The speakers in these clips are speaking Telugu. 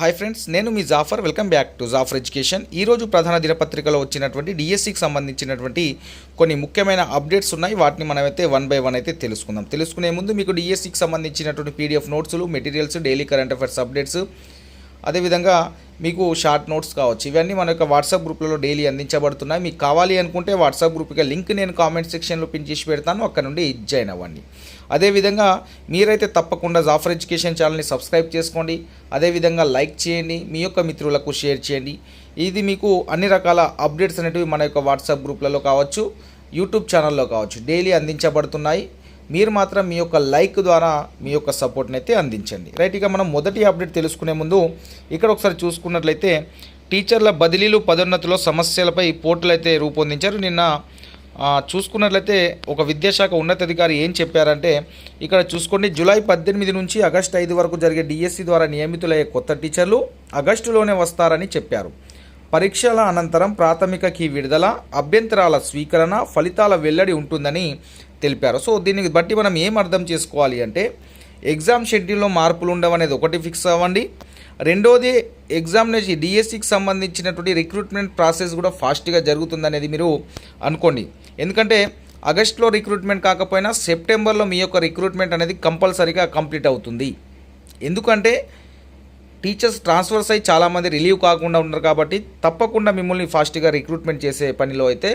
హాయ్ ఫ్రెండ్స్ నేను మీ Jafar welcome back to Jafar education ఈరోజు ప్రధాన దినపత్రికలో వచ్చినటువంటి డిఎస్సికి సంబంధించినటువంటి కొన్ని ముఖ్యమైన అప్డేట్స్ ఉన్నాయి. వాటిని మనమైతే వన్ బై వన్ అయితే తెలుసుకుందాం. తెలుసుకునే ముందు మీకు డిఎస్సికి సంబంధించినటువంటి పీడిఎఫ్ నోట్స్లు materials daily current affairs updates అదేవిధంగా మీకు షార్ట్ నోట్స్ కావచ్చు. ఇవన్నీ మన యొక్క వాట్సాప్ గ్రూప్లలో డైలీ అందించబడుతున్నాయి. మీకు కావాలి అనుకుంటే వాట్సాప్ గ్రూప్కి లింక్ నేను కామెంట్ సెక్షన్లో పిన్ చేసి పెడతాను. అక్కడ నుండి జాయిన్ అవ్వండి. అదేవిధంగా మీరైతే తప్పకుండా జాఫర్ ఎడ్యుకేషన్ ఛానల్ని సబ్స్క్రైబ్ చేసుకోండి. అదేవిధంగా లైక్ చేయండి. మీ యొక్క మిత్రులకు షేర్ చేయండి. ఇది మీకు అన్ని రకాల అప్డేట్స్ అనేటివి మన యొక్క వాట్సాప్ గ్రూప్లలో కావచ్చు యూట్యూబ్ ఛానల్లో కావచ్చు డైలీ అందించబడుతున్నాయి. మీరు మాత్రం మీ యొక్క లైక్ ద్వారా మీ యొక్క సపోర్ట్ని అయితే అందించండి. రైట్ ఇక మనం మొదటి అప్డేట్ తెలుసుకునే ముందు ఇక్కడ ఒకసారి చూసుకున్నట్లయితే టీచర్ల బదిలీలు పదోన్నతిలో సమస్యలపై పోర్టల్ అయితే రూపొందించారు. నిన్న చూసుకున్నట్లయితే ఒక విద్యాశాఖ ఉన్నతాధికారి ఏం చెప్పారంటే ఇక్కడ చూసుకోండి జూలై పద్దెనిమిది నుంచి ఆగస్టు ఐదు వరకు జరిగే డిఎస్సి ద్వారా నియమితులయ్యే కొత్త టీచర్లు ఆగస్టులోనే వస్తారని చెప్పారు. పరీక్షల అనంతరం ప్రాథమిక కీ విడుదల అభ్యంతరాల స్వీకరణ ఫలితాల వెల్లడి ఉంటుందని తెలిపారు. సో దీన్ని బట్టి మనం ఏం అర్థం చేసుకోవాలి అంటే ఎగ్జామ్ షెడ్యూల్లో మార్పులు ఉండవనేది ఒకటి ఫిక్స్ అవ్వండి రెండోది ఎగ్జామినేషన్ డిఎస్సికి సంబంధించినటువంటి రిక్రూట్మెంట్ ప్రాసెస్ కూడా ఫాస్ట్గా జరుగుతుందనేది మీరు అనుకోండి. ఎందుకంటే ఆగస్టులో రిక్రూట్మెంట్ కాకపోయినా సెప్టెంబర్లో మీ యొక్క రిక్రూట్మెంట్ అనేది కంపల్సరీగా కంప్లీట్ అవుతుంది. ఎందుకంటే టీచర్స్ ట్రాన్స్ఫర్స్ అయ్యి చాలామంది రిలీవ్ కాకుండా ఉన్నారు కాబట్టి తప్పకుండా మిమ్మల్ని ఫాస్ట్గా రిక్రూట్మెంట్ చేసే పనిలో అయితే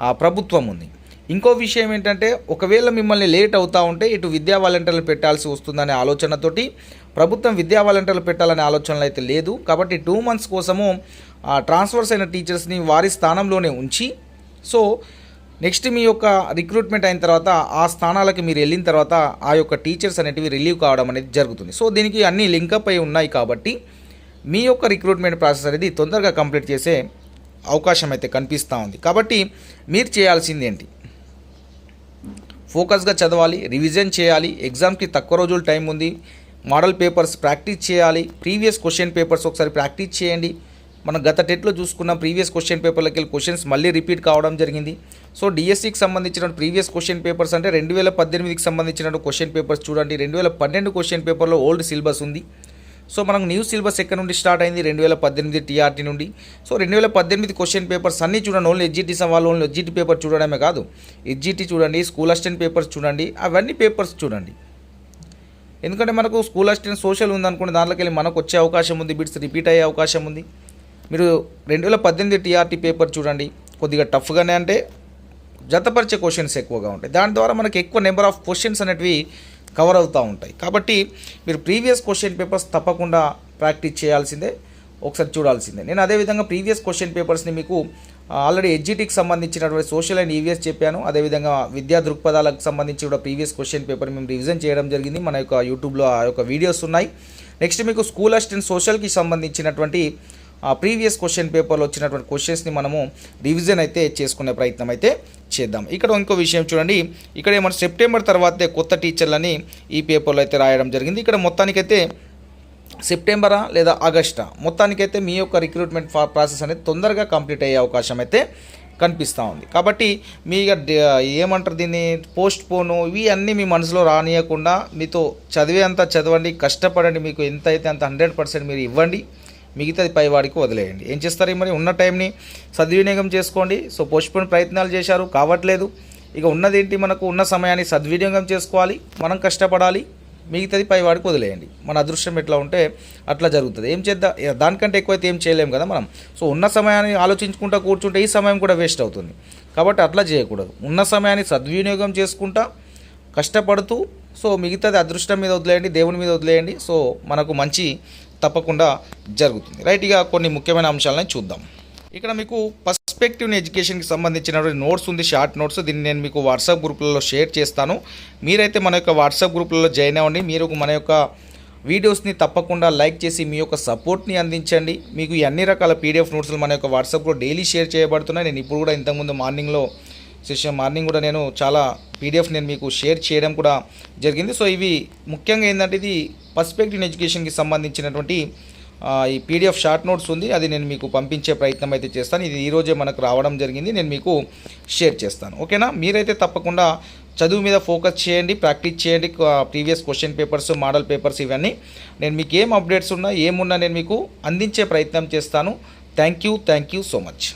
ఆ, ప్రభుత్వం ఉంది. ఇంకో విషయం ఏంటంటే ఒకవేళ మిమ్మల్ని లేట్ అవుతూ ఉంటే ఇటు విద్యా వాలంటీర్లు పెట్టాల్సి వస్తుందనే ఆలోచనతోటి ప్రభుత్వం విద్యా వాలంటీర్లు పెట్టాలనే ఆలోచనలు అయితే లేదు. కాబట్టి టూ మంత్స్ కోసము ఆ, ట్రాన్స్ఫర్స్ అయిన టీచర్స్ని వారి స్థానంలోనే ఉంచి సో నెక్స్ట్ మీ యొక్క రిక్రూట్మెంట్ అయిన తర్వాత ఆ స్థానాలకు మీరు వెళ్ళిన తర్వాత ఆ యొక్క టీచర్స్ అనేటివి రిలీవ్ కావడం అనేది జరుగుతుంది. సో దీనికి అన్ని లింకప్ అయి ఉన్నాయి కాబట్టి మీ యొక్క రిక్రూట్మెంట్ ప్రాసెస్ అనేది తొందరగా కంప్లీట్ చేసే అవకాశం అయితే కనిపిస్తూ ఉంది. కాబట్టి మీరు చేయాల్సింది ఏంటి? ఫోకస్గా చదవాలి రివిజన్ చేయాలి ఎగ్జామ్కి తక్కువ రోజులు టైం ఉంది మోడల్ పేపర్స్ ప్రాక్టీస్ చేయాలి ప్రీవియస్ క్వశ్చన్ పేపర్స్ ఒకసారి ప్రాక్టీస్ చేయండి. మనం గత టెట్లో చూసుకున్న ప్రీవియస్ క్వశ్చన్ పేపర్లకి వెళ్ళి క్వశ్చన్స్ మళ్ళీ రిపీట్ కావడం జరిగింది. సో డిఎస్సికి సంబంధించిన ప్రీవియస్ క్వశ్చన్ పేపర్స్ అంటే రెండు వేల పద్దెనిమిదికి సంబంధించిన క్వశ్చన్ పేపర్స్ చూడండి. రెండు వేల పన్నెండు క్వశ్చన్ పేపర్లో ఓల్డ్ సిలబస్ ఉంది. సో మనకు న్యూ సిలబస్ ఎక్కడ నుండి స్టార్ట్ అయింది? రెండు వేల పద్దెనిమిది టీఆర్టీ నుండి. సో రెండు వేల పద్దెనిమిది క్వశ్చన్ పేపర్స్ అన్నీ చూడండి. ఓన్లీ ఎడ్జిటీ సవాల్ ఓన్లీ ఎడ్జిటీ పేపర్ చూడడమే కాదు. ఎడ్జిటీ చూడండి స్కూల్ అసిస్టెంట్ పేపర్స్ చూడండి అవన్నీ పేపర్స్ చూడండి. ఎందుకంటే మనకు స్కూల్ అసిస్టెంట్ సోషల్ ఉందనుకోండి దాంట్లోకి వెళ్ళి మనకు వచ్చే అవకాశం ఉంది బిట్స్ రిపీట్ అయ్యే అవకాశం ఉంది. మీరు రెండు వేల పద్దెనిమిది టీఆర్టీ పేపర్ చూడండి. కొద్దిగా టఫ్గానే అంటే జతపరిచే క్వశ్చన్స్ ఎక్కువగా ఉంటాయి. దాని ద్వారా మనకి ఎక్కువ నెంబర్ ఆఫ్ క్వశ్చన్స్ అనేటివి కవర్ అవుతూ ఉంటాయి. కాబట్టి మీరు ప్రీవియస్ క్వశ్చన్ పేపర్స్ తప్పకుండా ప్రాక్టీస్ చేయాల్సిందే ఒకసారి చూడాల్సిందే. నేను అదేవిధంగా ప్రీవియస్ క్వశ్చన్ పేపర్స్ని మీకు ఆల్రెడీ ఎడ్జిటీకి సంబంధించినటువంటి సోషల్ అండ్ ఈవీఎస్ చెప్పాను. అదేవిధంగా విద్యా దృక్పథాలకు సంబంధించి కూడా ప్రీవియస్ క్వశ్చన్ పేపర్ మేము రివిజన్ చేయడం జరిగింది. మన యొక్క యూట్యూబ్లో ఆ యొక్క వీడియోస్ ఉన్నాయి. నెక్స్ట్ మీకు స్కూల్ అసిస్టెంట్ సోషల్కి సంబంధించినటువంటి ప్రీవియస్ క్వశ్చన్ పేపర్లో వచ్చినటువంటి క్వశ్చన్స్ని మనము రివిజన్ అయితే చేసుకునే ప్రయత్నం అయితే చేద్దాం. ఇక్కడ ఇంకో విషయం చూడండి. ఇక్కడ ఏమన్నా సెప్టెంబర్ తర్వాతే కొత్త టీచర్లని ఈ పేపర్లో అయితే రాయడం జరిగింది. ఇక్కడ మొత్తానికైతే సెప్టెంబరా లేదా ఆగస్టా? మొత్తానికైతే మీ యొక్క రిక్రూట్మెంట్ ప్రాసెస్ అనేది తొందరగా కంప్లీట్ అయ్యే అవకాశం అయితే కనిపిస్తూ ఉంది. కాబట్టి మీ ఏమంటారు దీన్ని? పోస్ట్ పోను ఇవి అన్నీ మీ మనసులో రానియకుండా మీతో చదివే అంత చదవండి కష్టపడండి మీకు ఎంత అయితే అంత హండ్రెడ్ పర్సెంట్ మీరు ఇవ్వండి మిగతాది పైవాడికి వదిలేయండి. ఏం చేస్తారు మరి? ఉన్న టైంని సద్వినియోగం చేసుకోండి. సో పోస్ట్పోన్ ప్రయత్నాలు చేశారు కావట్లేదు. ఇక ఉన్నదేంటి మనకు? ఉన్న సమయాన్ని సద్వినియోగం చేసుకోవాలి మనం కష్టపడాలి మిగతాది పైవాడికి వదిలేయండి. మన అదృష్టం ఎట్లా ఉంటే అట్లా జరుగుతుంది. ఏం చేద్దాం? దానికంటే ఎక్కువైతే ఏం చేయలేం కదా మనం. సో ఉన్న సమయాన్ని ఆలోచించుకుంటూ కూర్చుంటే ఈ సమయం కూడా వేస్ట్ అవుతుంది. కాబట్టి అట్లా చేయకూడదు. ఉన్న సమయాన్ని సద్వినియోగం చేసుకుంటా కష్టపడుతూ సో మిగతాది అదృష్టం మీద వదిలేయండి దేవుని మీద వదిలేయండి. సో మనకు మంచి తప్పకుండా జరుగుతుంది. రైట్ ఇక కొన్ని ముఖ్యమైన అంశాలను చూద్దాం. ఇక్కడ మీకు పర్స్పెక్టివ్ ఎడ్యుకేషన్కి సంబంధించినటువంటి నోట్స్ ఉంది షార్ట్ నోట్స్ దీన్ని నేను మీకు వాట్సాప్ గ్రూప్లలో షేర్ చేస్తాను. మీరైతే మన యొక్క వాట్సాప్ గ్రూప్లలో జాయిన్ అవ్వండి. మీరు మన యొక్క వీడియోస్ని తప్పకుండా లైక్ చేసి మీ యొక్క సపోర్ట్ని అందించండి. మీకు అన్ని రకాల పీడిఎఫ్ నోట్స్లు మన యొక్క వాట్సాప్లో డైలీ షేర్ చేయబడుతున్నాయి. నేను ఇప్పుడు కూడా ఇంతకుముందు మార్నింగ్లో సెషన్ మార్నింగ్ కూడా నేను చాలా పీడిఎఫ్ నేను మీకు షేర్ చేయడం కూడా జరిగింది. సో ఇవి ముఖ్యంగా ఏంటంటే ఇది పర్స్పెక్టివ్ ఎడ్యుకేషన్కి సంబంధించినటువంటి ఈ పీడిఎఫ్ షార్ట్ నోట్స్ ఉంది. అది నేను మీకు పంపించే ప్రయత్నం అయితే చేస్తాను. ఇది ఈరోజే మనకు రావడం జరిగింది. నేను మీకు షేర్ చేస్తాను. ఓకేనా? మీరైతే తప్పకుండా చదువు మీద ఫోకస్ చేయండి ప్రాక్టీస్ చేయండి previous question papers model papers ఇవన్నీ. నేను మీకు ఏం అప్డేట్స్ ఉన్నా ఏమున్నా నేను మీకు అందించే ప్రయత్నం చేస్తాను. Thank you thank you so much.